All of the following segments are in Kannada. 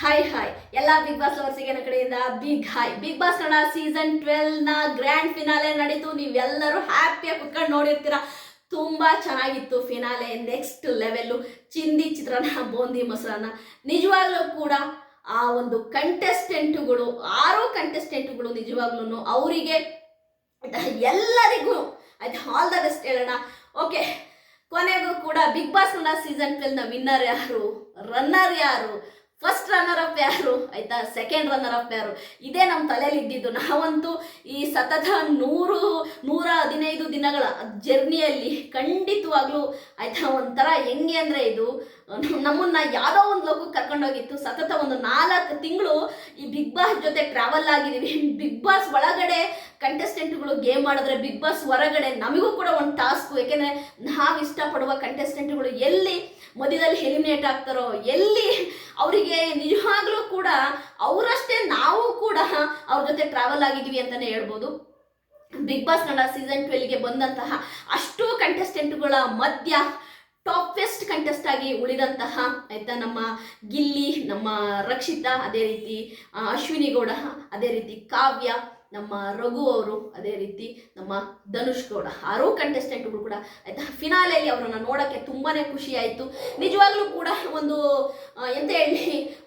ಹಾಯ್ ಹಾಯ್ ಎಲ್ಲ ಬಿಗ್ ಬಾಸ್ ಲವರ್ಸಿಗೆ ನನ್ನ ಕಡೆಯಿಂದ big hi big boss Kannada season ಟ್ವೆಲ್ನ grand finale ನಡೀತು. ನೀವೆಲ್ಲರೂ ಹ್ಯಾಪಿಯಾಗಿ ಕುತ್ಕೊಂಡು ನೋಡಿರ್ತೀರ. ತುಂಬಾ ಚೆನ್ನಾಗಿತ್ತು ಫಿನಾಲೆ ನೆಕ್ಸ್ಟ್ ಲೆವೆಲ್ಲು ಚಿಂದಿ ಚಿತ್ರಾನ್ನ, ಬೂಂದಿ ಮೊಸರನ್ನ. ನಿಜವಾಗ್ಲೂ ಕೂಡ ಆ ಒಂದು ಕಂಟೆಸ್ಟೆಂಟುಗಳು ಆರು ಕಂಟೆಸ್ಟೆಂಟುಗಳು ನಿಜವಾಗ್ಲೂ ಅವರಿಗೆ ಎಲ್ಲರಿಗೂ ಆಯ್ತು ಆಲ್ ದ ಬೆಸ್ಟ್ ಹೇಳೋಣ. ಓಕೆ ಕೊನೆಗೂ ಕೂಡ ಬಿಗ್ ಬಾಸ್ ಕನ್ನಡ ಸೀಸನ್ ಟ್ವೆಲ್ನ ವಿನ್ನರ್ ಯಾರು? ರನ್ನರ್ ಯಾರು? ಫಸ್ಟ್ ರನ್ನರ್ ಅಪ್ ಯಾರು? ಆಯ್ತಾ? ಸೆಕೆಂಡ್ ರನ್ನರ್ ಅಪ್ ಯಾರು? ಇದೇ ನಮ್ಮ ತಲೆಯಲ್ಲಿ ಇದ್ದಿದ್ದು. ನಾವಂತೂ ಈ ಸತತ ನೂರು, ನೂರ ಹದಿನೈದು ದಿನಗಳ ಜರ್ನಿಯಲ್ಲಿ ಖಂಡಿತವಾಗ್ಲೂ ಆಯ್ತಾ, ಒಂಥರ ಹೆಂಗೆ ಅಂದರೆ ಇದು, ನಮ್ಮನ್ನ ಯಾವುದೋ ಒಂದು ಲೋಕಕ್ಕೆ ಕರ್ಕೊಂಡೋಗಿತ್ತು. ಸತತ ಒಂದು ನಾಲ್ಕು ತಿಂಗಳು ಈ ಬಿಗ್ ಬಾಸ್ ಜೊತೆ ಟ್ರಾವೆಲ್ ಆಗಿದ್ದೀವಿ ಬಿಗ್ ಬಾಸ್ ಒಳಗಡೆ ಕಂಟೆಸ್ಟೆಂಟ್ಗಳು ಗೇಮ್ ಮಾಡಿದ್ರೆ ಬಿಗ್ ಬಾಸ್ ಹೊರಗಡೆ ನಮಗೂ ಕೂಡ ಒಂದು ಟಾಸ್ಕು ಯಾಕೆಂದರೆ ನಾವು ಇಷ್ಟಪಡುವ ಕಂಟೆಸ್ಟೆಂಟ್ಗಳು ಎಲ್ಲಿ ಮಧ್ಯದಲ್ಲಿ ಎಲಿಮಿನೇಟ್ ಆಗ್ತಾರೋ, ಎಲ್ಲಿ ಅವರಿಗೆ ನಿಜವಾಗ್ಲೂ ಕೂಡ ಅವರಷ್ಟೇ ನಾವು ಕೂಡ ಅವ್ರ ಜೊತೆ ಟ್ರಾವೆಲ್ ಆಗಿದ್ವಿ ಅಂತಲೇ ಹೇಳ್ಬೋದು. ಬಿಗ್ ಬಾಸ್ ಕನ್ನಡ ಸೀಸನ್ ಟ್ವೆಲ್ಗೆ ಬಂದಂತಹ ಅಷ್ಟು ಕಂಟೆಸ್ಟೆಂಟ್ಗಳ ಮಧ್ಯ ಟಾಪೆಸ್ಟ್ ಕಂಟೆಸ್ಟ್ ಆಗಿ ಉಳಿದಂತಹ ಆಯ್ತಾ ನಮ್ಮ ಗಿಲ್ಲಿ, ನಮ್ಮ ರಕ್ಷಿತಾ, ಅದೇ ರೀತಿ ಅಶ್ವಿನಿ ಗೌಡ, ಅದೇ ರೀತಿ ಕಾವ್ಯ ನಮ್ಮ ರಘು ಅವರು, ಅದೇ ರೀತಿ ನಮ್ಮ ಧನುಷ್ ಗೌಡ, ಆರೋ ಕಂಟೆಸ್ಟೆಂಟ್ಗಳು ಕೂಡ ಆಯ್ತಾ ಫಿನಾಲೆಯಲ್ಲಿ ಅವರನ್ನು ನೋಡೋಕ್ಕೆ ತುಂಬಾ ಖುಷಿ ಆಯಿತು. ನಿಜವಾಗ್ಲೂ ಕೂಡ ಒಂದು ಎಂತ ಹೇಳಿ,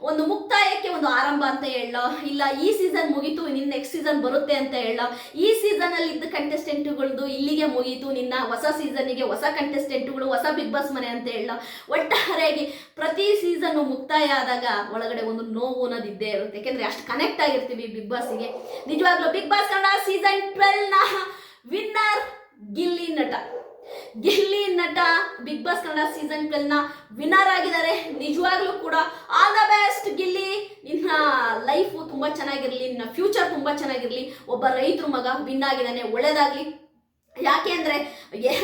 ಒಂದು ಮುಕ್ತಾಯಕ್ಕೆ ಒಂದು ಆರಂಭ ಅಂತ ಹೇಳೋ ಇಲ್ಲ, ಈ ಸೀಸನ್ ಮುಗೀತು ನಿನ್ನ ನೆಕ್ಸ್ಟ್ ಸೀಸನ್ ಬರುತ್ತೆ ಅಂತ ಹೇಳೋ ಈ ಸೀಸನಲ್ಲಿ ಇದ್ದ ಕಂಟೆಸ್ಟೆಂಟ್ಗಳದ್ದು ಇಲ್ಲಿಗೆ ಮುಗೀತು, ನಿನ್ನ ಹೊಸ ಸೀಸನ್ನಿಗೆ ಹೊಸ ಕಂಟೆಸ್ಟೆಂಟ್ಗಳು ಹೊಸ ಬಿಗ್ ಬಾಸ್ ಮನೆ ಅಂತ ಹೇಳೋ ಒಟ್ಟಾರೆಯಾಗಿ ಪ್ರತಿ ಸೀಸನ್ ಮುಕ್ತಾಯ ಆದಾಗ ಒಳಗಡೆ ಒಂದು ನೋವು ಅನ್ನೋದಿದ್ದೇ ಇರುತ್ತೆ. ಯಾಕೆಂದ್ರೆ ಅಷ್ಟು ಕನೆಕ್ಟ್ ಆಗಿರ್ತೀವಿ ಬಿಗ್ ಬಾಸ್ಗೆ ನಿಜವಾಗ್ಲೂ big boss Kannada season ಟ್ವೆಲ್ನ winner Gilli Nata. Gilli Nata big boss Kannada season ಟ್ವೆಲ್ನ winner ಆಗಿದ್ದಾರೆ. ನಿಜವಾಗ್ಲೂ ಕೂಡ ಆಲ್ ದ ಬೆಸ್ಟ್ ಗಿಲ್ಲಿ. ನಿನ್ನ ಲೈಫು ತುಂಬಾ ಚೆನ್ನಾಗಿರಲಿ, ನಿನ್ನ ಫ್ಯೂಚರ್ ತುಂಬಾ ಚೆನ್ನಾಗಿರಲಿ. ಒಬ್ಬ ರೈತರು ಮಗ ವಿನ್ ಆಗಿದ್ದಾನೆ, ಒಳ್ಳೇದಾಗ್ಲಿ. ಯಾಕೆ ಅಂದ್ರೆ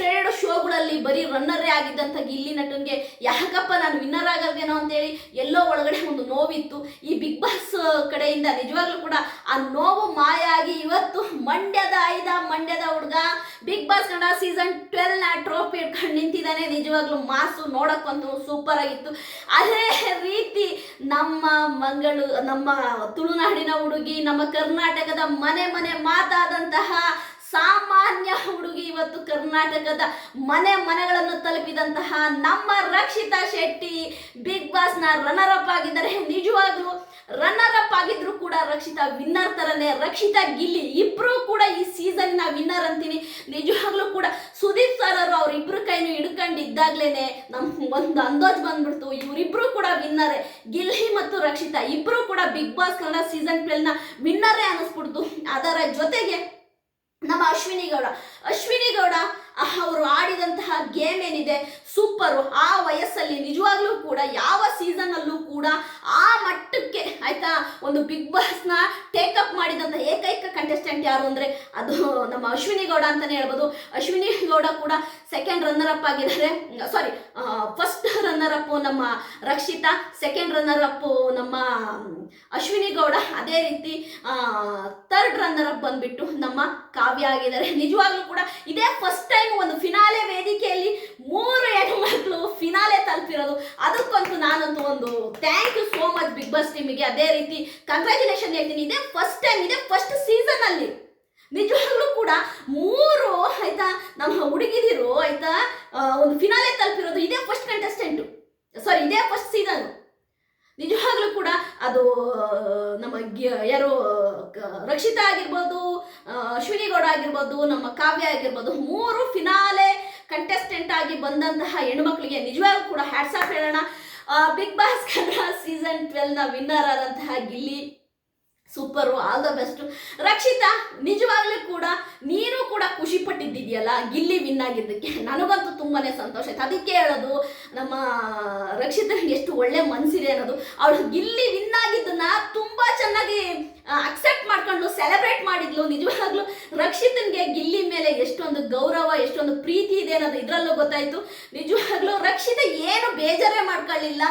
ಎರಡು ಶೋಗಳಲ್ಲಿ ಬರೀ ರನ್ನರೇ ಆಗಿದ್ದಂಥ ಗಿಲ್ಲಿ ನಟನ್ಗೆ ಯಾಕಪ್ಪ ನಾನು ವಿನ್ನರ್ ಆಗೋದೇನೋ ಅಂತೇಳಿ ಎಲ್ಲೋ ಒಳಗಡೆ ಒಂದು ಬಾಸ್ ಕಡೆಯಿಂದ ನಿಜವಾಗ್ಲೂ ಕೂಡ ಆ ನೋವು ಮಾಯ ಆಗಿ ಇವತ್ತು ಮಂಡ್ಯದ ಆಯ್ದ, ಮಂಡ್ಯದ ಹುಡುಗ. ಬಿಗ್ ಬಾಸ್ ಕನ್ನಡ ಸೀಸನ್ ಟ್ವೆಲ್ನ ಟ್ರೋಫಿ ಇಟ್ಕೊಂಡು ನಿಂತಿದ್ದಾನೆ. ನಿಜವಾಗ್ಲೂ ಮಾಸು ನೋಡಕ್ಕಂತೂ ಸೂಪರ್ ಆಗಿತ್ತು. ಅದೇ ರೀತಿ ನಮ್ಮ ಮಂಗಳು, ನಮ್ಮ ತುಳುನಾಡಿನ ಹುಡುಗಿ, ನಮ್ಮ ಕರ್ನಾಟಕದ ಮನೆ ಮನೆ ಮಾತಾದಂತಹ ಸಾಮಾನ್ಯ ಹುಡುಗಿ ಇವತ್ತು ಕರ್ನಾಟಕದ ಮನೆ ಮನೆಗಳನ್ನು ತಲುಪಿದಂತಹ ನಮ್ಮ ರಕ್ಷಿತಾ ಶೆಟ್ಟಿ ಬಿಗ್ ಬಾಸ್ನ ರನ್ನರ್ ಅಪ್ ಆಗಿದ್ದಾರೆ. ನಿಜವಾಗ್ಲೂ ರನ್ನರ್ ಅಪ್ ಆಗಿದ್ರು ಕೂಡ ರಕ್ಷಿತಾ ವಿನ್ನರ್ ತರನೇ ರಕ್ಷಿತಾ ಗಿಲ್ಲಿ ಇಬ್ರು ಕೂಡ ಈ ಸೀಸನ್ನ ವಿನ್ನರ್ ಅಂತೀನಿ. ನಿಜವಾಗ್ಲೂ ಕೂಡ ಸುದೀಪ್ ಸರ್ ಅವರು ಅವ್ರಿಬ್ರು ಕೈನು ಹಿಡ್ಕೊಂಡಿದ್ದಾಗ್ಲೇನೆ ನಮ್ ಒಂದು ಅಂದಾಜ್ ಬಂದ್ಬಿಡ್ತು. ಇವರಿಬ್ರು ಕೂಡ ವಿನ್ನರೇ ಗಿಲ್ಲಿ ಮತ್ತು ರಕ್ಷಿತಾ ಇಬ್ರು ಕೂಡ ಬಿಗ್ ಬಾಸ್ ಕನ್ನಡ ಸೀಸನ್ ಟ್ವೆಲ್ನ ವಿನ್ನರೇ ಅನ್ನಿಸ್ಬಿಡ್ತು ಅದರ ಜೊತೆಗೆ ನಮ್ಮ ಅಶ್ವಿನಿ ಗೌಡ. ಅಶ್ವಿನಿ ಗೌಡ ಅವರು ಆಡಿದಂತಹ ಗೇಮ್ ಏನಿದೆ ಸೂಪರು ಆ ವಯಸ್ಸಲ್ಲಿ ನಿಜವಾಗ್ಲೂ ಕೂಡ, ಯಾವ ಸೀಸನಲ್ಲೂ ಕೂಡ ಆ ಮಟ್ಟಕ್ಕೆ ಆಯ್ತಾ, ಒಂದು ಬಿಗ್ ಬಾಸ್ನ ಟೇಕಪ್ ಮಾಡಿದಂಥ ಏಕೈಕ ಕಂಟೆಸ್ಟೆಂಟ್ ಯಾರು ಅಂದರೆ, ಅದು ನಮ್ಮ ಅಶ್ವಿನಿ ಗೌಡ ಅಂತಲೇ ಹೇಳ್ಬೋದು. ಅಶ್ವಿನಿ ಗೌಡ ಕೂಡ ಸೆಕೆಂಡ್ ರನ್ನರ್ ಅಪ್ ಆಗಿದ್ದಾರೆ. ಸಾರಿ ಫಸ್ಟ್ ರನ್ನರ್ ಅಪ್ ನಮ್ಮ ರಕ್ಷಿತಾ ಸೆಕೆಂಡ್ ರನ್ನರ್ ಅಪ್ ನಮ್ಮ ಅಶ್ವಿನಿ ಗೌಡ. ಅದೇ ರೀತಿ ಥರ್ಡ್ ರನ್ನರ್ ಅಪ್ ಬಂದ್ಬಿಟ್ಟು ನಮ್ಮ ಕಾವ್ಯ ಆಗಿದ್ದಾರೆ. ನಿಜವಾಗ್ಲೂ ಕೂಡ ಇದೇ ಫಸ್ಟ್ ಟೈಮ್ ಒಂದು ಫಿನಾಲೆ ವೇದಿಕೆಯಲ್ಲಿ ಮೂರು ಹೆಣ್ಮಕ್ಳು ಫಿನಾಲೆ ತಲುಪಿರೋದು. ಅದಕ್ಕಂತೂ ನಾನಂತೂ ಒಂದು thank you so much big boss ಟೀಮಿಗೆ ಅದೇ ರೀತಿ ಕಂಗ್ರ್ಯಾಚುಲೇಷನ್ ಹೇಳ್ತೀನಿ. ಇದೇ ಫಸ್ಟ್ ಟೈಮ್ ಇದೆ ಫಸ್ಟ್ ಸೀಸನ್ ಅಲ್ಲಿ. ನಿಜವಾಗ್ಲೂ ಕೂಡ ಮೂರು ಆಯ್ತಾ, ನಮ್ಮ ಹುಡುಗಿದಿರು ಆಯ್ತಾ ಒಂದು ಫಿನಾಲೆ ತಲುಪಿರೋದು ಇದೇ ಫಸ್ಟ್ ಕಂಟೆಸ್ಟೆಂಟು ಸಾರಿ ಇದೇ ಫಸ್ಟ್ ಸೀಸನ್ ನಿಜವಾಗ್ಲೂ ಕೂಡ ಅದು ನಮ್ಮ ಯಾರು ರಕ್ಷಿತಾ ಆಗಿರ್ಬೋದು ಅಶ್ವಿನಿ ಗೌಡ ಆಗಿರ್ಬೋದು, ನಮ್ಮ ಕಾವ್ಯ ಆಗಿರ್ಬೋದು, ಮೂರು ಫಿನಾಲೆ ಕಂಟೆಸ್ಟೆಂಟ್ ಆಗಿ ಬಂದಂತಹ ಹೆಣ್ಮಕ್ಳಿಗೆ ನಿಜವಾಗ್ಲೂ ಕೂಡ ಹ್ಯಾಟ್ಸಾಪ್ ಹೇಳೋಣ. ಬಿಗ್ ಬಾಸ್ ಕನ್ನಡ ಸೀಸನ್ ಟ್ವೆಲ್ನ ವಿನ್ನರ್ ಆದಂತಹ Gilli. Super all the best Rakshita, ನಿಜವಾಗ್ಲೂ ಕೂಡ ನೀನು ಕೂಡ ಖುಷಿ ಪಟ್ಟಿದ್ದೀಯಲ್ಲ ಗಿಲ್ಲಿ ವಿನ್ ಆಗಿದ್ದಕ್ಕೆ. ನನಗಂತೂ ತುಂಬಾನೇ ಸಂತೋಷ ಆಯ್ತು. ಅದಕ್ಕೆ ಹೇಳೋದು, ನಮ್ಮ ರಕ್ಷಿತಾ ಎಷ್ಟು ಒಳ್ಳೆ ಮನಸ್ಸಿದೆ ಅನ್ನೋದು. ಅವಳು ಗಿಲ್ಲಿ ವಿನ್ ಆಗಿದ್ದನ್ನ ತುಂಬಾ ಚೆನ್ನಾಗಿ ಅಕ್ಸೆಪ್ಟ್ ಮಾಡ್ಕೊಂಡು ಸೆಲೆಬ್ರೇಟ್ ಮಾಡಿದ್ಲು, ನಿಜವಾಗ್ಲೂ ರಕ್ಷಿತನ್ಗೆ ಗಿಲ್ಲಿ ಮೇಲೆ ಎಷ್ಟೊಂದು ಗೌರವ, ಎಷ್ಟೊಂದು ಪ್ರೀತಿ ಇದೆ ಅನ್ನೋದು ಇದರಲ್ಲೂ ಗೊತ್ತಾಯ್ತು. ನಿಜವಾಗ್ಲೂ ರಕ್ಷಿತ ಏನು ಬೇಜಾರೇ ಮಾಡ್ಕೊಳ್ಳಿಲ್ಲ.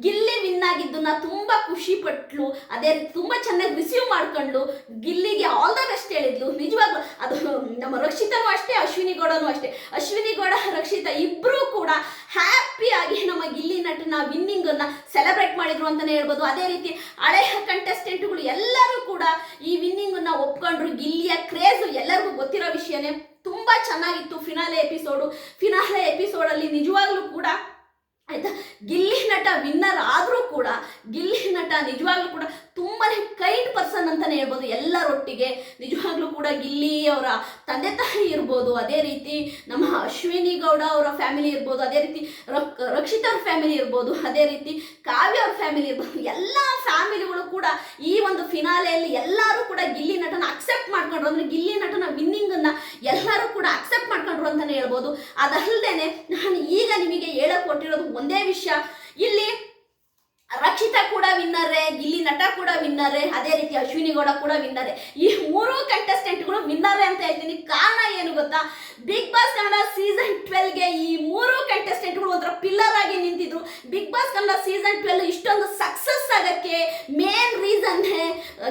ಗಿಲ್ಲಿ ವಿನ್ ಆಗಿದ್ದನ್ನ ತುಂಬಾ ಖುಷಿ ಪಟ್ಲು. ಅದೇ ತುಂಬಾ ಚೆನ್ನಾಗಿ ರಿಸೀವ್ ಮಾಡ್ಕೊಂಡು ಗಿಲ್ಲಿಗೆ ಆಲ್ ದ ಬೆಸ್ಟ್ ಹೇಳಿದ್ಲು. ನಿಜವಾಗ್ಲೂ ಅದು ನಮ್ಮ ರಕ್ಷಿತನೂ ಅಷ್ಟೇ, ಅಶ್ವಿನಿ ಗೌಡನೂ ಅಷ್ಟೇ. ಅಶ್ವಿನಿ ಗೌಡ, ರಕ್ಷಿತ ಇಬ್ರು ಕೂಡ ಹ್ಯಾಪಿಯಾಗಿ ನಮ್ಮ ಗಿಲ್ಲಿ ನಟನ ವಿನ್ನಿಂಗ್ ಅನ್ನ ಸೆಲೆಬ್ರೇಟ್ ಮಾಡಿದ್ರು ಅಂತಾನೆ ಹೇಳ್ಬೋದು. ಅದೇ ರೀತಿ ಹಳೆಯ ಕಂಟೆಸ್ಟೆಂಟ್ಗಳು ಎಲ್ಲರೂ ಕೂಡ ಈ ವಿನ್ನಿಂಗ್ ಅನ್ನ ಒಪ್ಕೊಂಡ್ರು. ಗಿಲ್ಲಿಯ ಕ್ರೇಜ್ ಎಲ್ಲರಿಗೂ ಗೊತ್ತಿರೋ ವಿಷಯನೇ ತುಂಬಾ ಚೆನ್ನಾಗಿತ್ತು. ಫಿನಾಲೆ ಎಪಿಸೋಡು ಫಿನಾಲೆ ಎಪಿಸೋಡಲ್ಲಿ ನಿಜವಾಗ್ಲೂ ಕೂಡ ಆಯ್ತಾ? ಗಿಲ್ಲಿ ನಟ ವಿನ್ನರ್ ಆದರೂ ಕೂಡ, ಗಿಲ್ಲಿ ನಟ ನಿಜವಾಗ್ಲೂ ಕೂಡ ತುಂಬಾನೇ ಕೈಂಡ್ ಪರ್ಸನ್ ಅಂತಾನೆ ಹೇಳ್ಬೋದು ಎಲ್ಲರೊಟ್ಟಿಗೆ. ನಿಜವಾಗ್ಲೂ ಕೂಡ ಗಿಲ್ಲಿ ಅವರ ತಂದೆ ತಾಯಿ ಇರ್ಬೋದು, ಅದೇ ರೀತಿ ನಮ್ಮ ಅಶ್ವಿನಿ ಗೌಡ ಅವರ ಫ್ಯಾಮಿಲಿ ಇರ್ಬೋದು, ಅದೇ ರೀತಿ ರಕ್, ರಕ್ಷಿತ್ ಅವ್ರ ಫ್ಯಾಮಿಲಿ ಇರ್ಬೋದು, ಅದೇ ರೀತಿ ಕಾವ್ಯ ಅವ್ರ ಫ್ಯಾಮಿಲಿ ಇರ್ಬೋದು. ಎಲ್ಲ ಫ್ಯಾಮಿಲಿಗಳು ಕೂಡ ಈ ಒಂದು ಫಿನಾಲೆಯಲ್ಲಿ ಎಲ್ಲರೂ ಕೂಡ ಗಿಲ್ಲಿ ನಟನ ಅಕ್ಸೆಪ್ಟ್ ಮಾಡ್ಕೊಂಡ್ರು. ಅಂದ್ರೆ ಗಿಲ್ಲಿ ನಟನ ವಿನ್ನಿಂಗ್ ಅನ್ನ ಎಲ್ಲರೂ ಕೂಡ ಅಕ್ಸೆಪ್ಟ್ ಮಾಡ್ಕೊಂಡ್ರು ಅಂತಾನೆ ಹೇಳ್ಬೋದು. ಅದಲ್ಲದೇನೆ ನಾನು ಈಗ ಕೊಟ್ಟಿರೋದು ಒಂದೇ ವಿಷಯ. ಇಲ್ಲಿ ರಕ್ಷಿತಾ ಕೂಡ ವಿನ್ನರೇ, ಗಿಲ್ಲಿ ನಟ ಕೂಡ ವಿನ್ನರೇ, ಅದೇ ರೀತಿ ಅಶ್ವಿನಿ ಗೌಡ ಕೂಡ ವಿನ್ನರೇ. ಈ ಮೂರು ಕಂಟೆಸ್ಟೆಂಟ್ಗಳು ವಿನ್ನರೇ ಅಂತ ಹೇಳ್ತೀನಿ. ಕಾರಣ ಏನು ಗೊತ್ತಾ? ಬಿಗ್ ಬಾಸ್ ಕನ್ನಡ ಸೀಸನ್ ಟ್ವೆಲ್ಗೆ ಈ ಮೂರು ಕಂಟೆಸ್ಟೆಂಟ್ಗಳು ಒಂಥರ ಪಿಲ್ಲರ್ ಆಗಿ ನಿಂತಿದ್ರು. Big boss Kannada season twelve ಇಷ್ಟೊಂದು ಸಕ್ಸಸ್ ಆಗಕ್ಕೆ ಮೇನ್ ರೀಸನ್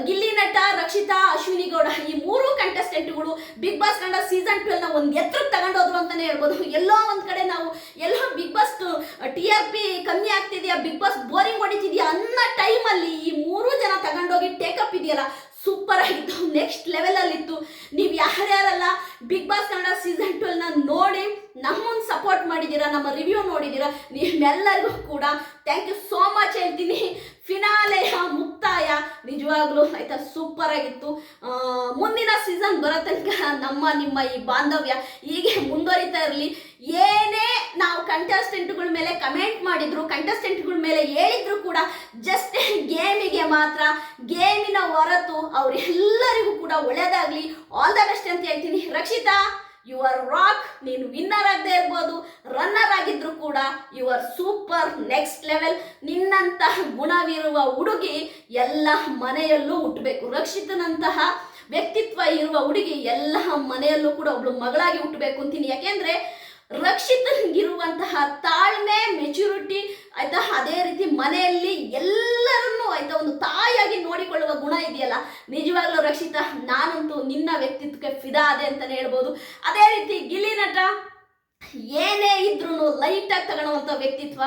ಗಿಲ್ಲಿ ನಟ ರಕ್ಷಿತಾ ಅಶ್ವಿನಿ ಗೌಡ. ಈ ಮೂರು ಕಂಟೆಸ್ಟೆಂಟ್ಗಳು ಬಿಗ್ ಬಾಸ್ ಕನ್ನಡ ಸೀಸನ್ ಟ್ವೆಲ್ನ ಒಂದು ಎತ್ತರಕ್ಕೆ ತಗೊಂಡೋದ್ರು ಅಂತಾನೆ ಹೇಳ್ಬೋದು. ಎಲ್ಲೋ ಒಂದ್ ಕಡೆ ನಾವು, ಎಲ್ಲ Bigg Boss T R P ಕಮ್ಮಿ ಆಗ್ತಿದೆಯಾ ಬಿಗ್ ಬಾಸ್ ಬೋರಿಂಗ್ ಹೊಡಿತಿದ್ಯಾ ಅನ್ನೋ ಟೈಮಲ್ಲಿ ಈ ಮೂರು ಜನ ತಗೊಂಡೋಗಿ ಟೇಕಪ್ ಇದೆಯಲ್ಲ ಸೂಪರ್ ಆಗಿತ್ತು. ನೆಕ್ಸ್ಟ್ ಲೆವೆಲ್ ಅಲ್ಲಿ ಇತ್ತು ನೀವು ಯಾರ್ಯಾರೆಲ್ಲ ಬಿಗ್ ಬಾಸ್ ಕನ್ನಡ ಸೀಸನ್ ಟ್ವೆಲ್ನ ನೋಡಿ ನಮ್ಮನ್ನು ಸಪೋರ್ಟ್ ಮಾಡಿದ್ದೀರಾ ನಮ್ಮ ರಿವ್ಯೂ ನೋಡಿದ್ದೀರಾ ನಿಮ್ಮೆಲ್ಲರಿಗೂ ಕೂಡ ಥ್ಯಾಂಕ್ ಯು ಸೋ ಮಚ್ ಹೇಳ್ತೀನಿ. ಫಿನಾಲೆಯ ಮುಕ್ತಾಯ ನಿಜವಾಗ್ಲೂ ಆಯ್ತಾ ಸೂಪರ್ ಆಗಿತ್ತು. ಮುಂದಿನ ಸೀಸನ್ ಬರೋ ತನಕ ನಮ್ಮ, ನಿಮ್ಮ ಈ ಬಾಂಧವ್ಯ ಹೀಗೆ ಮುಂದುವರಿತಾ ಇರಲಿ. ಏನೇ ನಾವು ಕಂಟೆಸ್ಟೆಂಟ್ಗಳ ಮೇಲೆ ಕಮೆಂಟ್ ಮಾಡಿದ್ರು ಕಂಟೆಸ್ಟೆಂಟ್ಗಳ ಮೇಲೆ ಹೇಳಿದ್ರು ಕೂಡ ಜಸ್ಟ್ ಗೇಮಿಗೆ ಮಾತ್ರ ಗೇಮಿನ ಹೊರತು ಅವರೆಲ್ಲರಿಗೂ ಕೂಡ ಒಳ್ಳೆಯದಾಗಲಿ ಆಲ್ ದ ಬೆಸ್ಟ್ ಅಂತ ಹೇಳ್ತೀನಿ. ರಕ್ಷಿತಾ! ಯು ಆರ್ ರಾಕ್ ನೀನು ವಿನ್ನರ್ ಆಗದೆ ಇರ್ಬೋದು ರನ್ನರ್ ಆಗಿದ್ರು ಕೂಡ you are super next level ನಿನ್ನಂತಹ ಗುಣವಿರುವ ಹುಡುಗಿ ಎಲ್ಲ ಮನೆಯಲ್ಲೂ ಹುಟ್ಟಬೇಕು ರಕ್ಷಿತನಂತಹ ವ್ಯಕ್ತಿತ್ವ ಇರುವ ಹುಡುಗಿ ಎಲ್ಲ ಮನೆಯಲ್ಲೂ ಕೂಡ ಒಬ್ಳು ಮಗಳಾಗಿ ಹುಟ್ಟಬೇಕು ಅಂತೀನಿ. ಯಾಕೆಂದ್ರೆ ರಕ್ಷಿತನಿಗಿರುವಂತಹ ತಾಳ್ಮೆ, ಮೆಚುರಿಟಿ, ಆಯ್ತಾ, ಅದೇ ರೀತಿ ಮನೆಯಲ್ಲಿ ಎಲ್ಲರನ್ನೂ ಆಯ್ತಾ ಒಂದು ತಾಯಿಯಾಗಿ ನೋಡಿಕೊಳ್ಳುವ ಗುಣ ಇದೆಯಲ್ಲ? ನಿಜವಾಗ್ಲೂ ರಕ್ಷಿತ ನಾನಂತೂ ನಿನ್ನ ವ್ಯಕ್ತಿತ್ವಕ್ಕೆ ಫಿದಾ ಅದೆ ಅಂತಲೇ ಹೇಳ್ಬೋದು. ಅದೇ ರೀತಿ ಗಿಲಿ ನಟ ಏನೇ ಇದ್ರೂ ಲೈಟಾಗಿ ತಗೊಳ್ಳುವಂಥ ವ್ಯಕ್ತಿತ್ವ,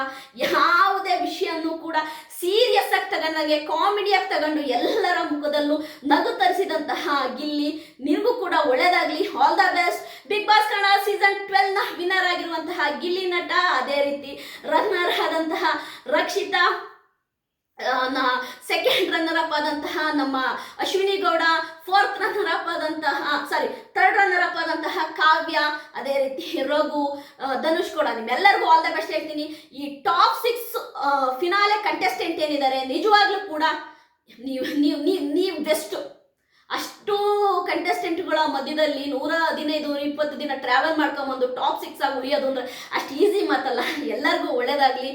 ಯಾವುದೇ ವಿಷಯನೂ ಕೂಡ ಸೀರಿಯಸ್ ಆಗಿ ತಗೊಂಡಾಗೆ ಕಾಮಿಡಿಯಾಗಿ ತಗೊಂಡು ಎಲ್ಲರ ಮುಖದಲ್ಲೂ ನಗು ತರಿಸಿದಂತಹ ಗಿಲ್ಲಿ ನಿಮಗೂ ಕೂಡ ಒಳ್ಳೇದಾಗ್ಲಿ. All the best big boss Kannada season ಟ್ವೆಲ್ನ winner ಆಗಿರುವಂತಹ ಗಿಲ್ಲಿ ನಟ, ಅದೇ ರೀತಿ ರನ್ನರ್ ಆದಂತಹ ರಕ್ಷಿತಾ. ಸೆಕೆಂಡ್ ರನ್ನರ್ ಅಪ್ ಆದಂತಹ ನಮ್ಮ Ashwini Gowda fourth runner up ಆದಂತಹ ಸಾರಿ ಥರ್ಡ್ ರನ್ನರ್ ಅಪ್ ಆದಂತಹ ಕಾವ್ಯ, ಅದೇ ರೀತಿ ರಘು ಧನುಷ್ ಕೂಡ ನಿಮ್ಮೆಲ್ಲರಿಗೂ ಆಲ್ ದ ಬೆಸ್ಟ್ ಹೇಳ್ತೀನಿ. ಈ ಟಾಪ್ ಸಿಕ್ಸ್ ಫಿನಾಲೆ ಕಂಟೆಸ್ಟೆಂಟ್ ಏನಿದ್ದಾರೆ ನಿಜವಾಗ್ಲೂ ಕೂಡ ನೀವು ನೀವು ನೀವು ನೀವು ಬೆಸ್ಟ್ ಅಷ್ಟು ಕಂಟೆಸ್ಟೆಂಟ್ಗಳ ಮಧ್ಯದಲ್ಲಿ ನೂರ ಹದಿನೈದು, ಇಪ್ಪತ್ತು ದಿನ ಟ್ರಾವೆಲ್ ಮಾಡ್ಕೊಂಬಂದು ಟಾಪ್ ಸಿಕ್ಸ್ ಆಗಿ ಉಳಿಯೋದು ಅಂದ್ರೆ ಅಷ್ಟು ಈಸಿ ಮಾತಲ್ಲ. ಎಲ್ಲರಿಗೂ ಒಳ್ಳೇದಾಗಲಿ.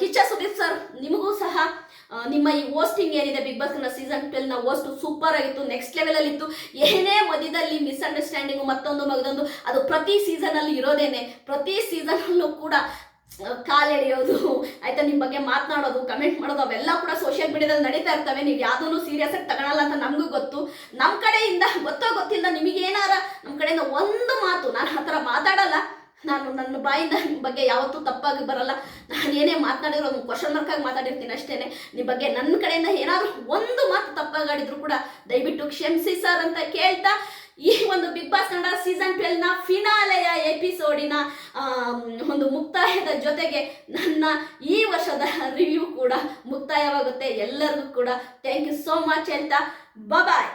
ಕಿಚ್ಚ ಸುದೀಪ್ ಸರ್ ನಿಮಗೂ ಸಹ ನಿಮ್ಮ ಈ ಹೋಸ್ಟಿಂಗ್ ಏನಿದೆ ಬಿಗ್ ಬಾಸ್ ಸೀಸನ್ ಟ್ವೆಲ್ನ ಓಸ್ಟ್ ಸೂಪರ್ ಆಗಿತ್ತು ನೆಕ್ಸ್ಟ್ ಲೆವೆಲ್ ಇತ್ತು. ಏನೇ ಮಧ್ಯದಲ್ಲಿ ಮಿಸ್ಅಂಡರ್ಸ್ಟ್ಯಾಂಡಿಂಗು ಮತ್ತೊಂದು ಮಗದೊಂದು, ಅದು ಪ್ರತಿ ಸೀಸನ್ ಅಲ್ಲಿ ಇರೋದೇನೆ. ಪ್ರತಿ ಸೀಸನ್ ಅಲ್ಲೂ ಕೂಡ ಕಾಲೆಳೆಯೋದು ಆಯ್ತಾ ನಿಮ್ಮ ಬಗ್ಗೆ ಮಾತನಾಡೋದು ಕಮೆಂಟ್ ಮಾಡೋದು, ಅವೆಲ್ಲ ಕೂಡ ಸೋಷಿಯಲ್ ಮೀಡಿಯಾದಲ್ಲಿ ನಡೀತಾ ಇರ್ತವೆ. ನೀವು ಯಾವುದನ್ನು ಸೀರಿಯಸ್ ಆಗಿ ತಗೊಳಲ್ಲ ಅಂತ ನಮಗೂ ಗೊತ್ತು. ನಮ್ಮ ಕಡೆಯಿಂದ, ಗೊತ್ತೋ ಗೊತ್ತಿಲ್ಲ, ನಿಮಗೇನಾರ ನಮ್ಮ ಕಡೆಯಿಂದ ಒಂದು ಮಾತು, ನಾನು ಆ ಥರ ಮಾತಾಡಲ್ಲ. ನಾನು ನನ್ನ ಬಾಯಿಂದ ನಿಮ್ಮ ಬಗ್ಗೆ ಯಾವತ್ತೂ ತಪ್ಪಾಗಿ ಬರಲ್ಲ. ನಾನು ಏನೇ ಮಾತನಾಡಿರೋ ಒಂದು ಕ್ವಶನ್ ಆಗಿ ಮಾತಾಡಿರ್ತೀನಿ ಅಷ್ಟೇನೆ. ನಿಮ್ಮ ಬಗ್ಗೆ ನನ್ನ ಕಡೆಯಿಂದ ಏನಾದರೂ ಒಂದು ಮಾತು ತಪ್ಪಾಗಾಡಿದ್ರು ಕೂಡ ದಯವಿಟ್ಟು ಕ್ಷಮಿಸಿ ಸರ್ ಅಂತ ಕೇಳ್ತಾ ಈ ಒಂದು ಬಿಗ್ ಬಾಸ್ ಕನ್ನಡ ಸೀಸನ್ ಟ್ವೆಲ್ನ ಫಿನಾಲೆಯ ಎಪಿಸೋಡಿನ ಒಂದು ಮುಕ್ತಾಯದ ಜೊತೆಗೆ ನನ್ನ ಈ ವರ್ಷದ ರಿವ್ಯೂ ಕೂಡ ಮುಕ್ತಾಯವಾಗುತ್ತೆ. ಎಲ್ಲರಿಗೂ ಕೂಡ ಥ್ಯಾಂಕ್ ಯು ಸೋ ಮಚ್ ಹೇಳ್ತಾ. ಬಾಯ್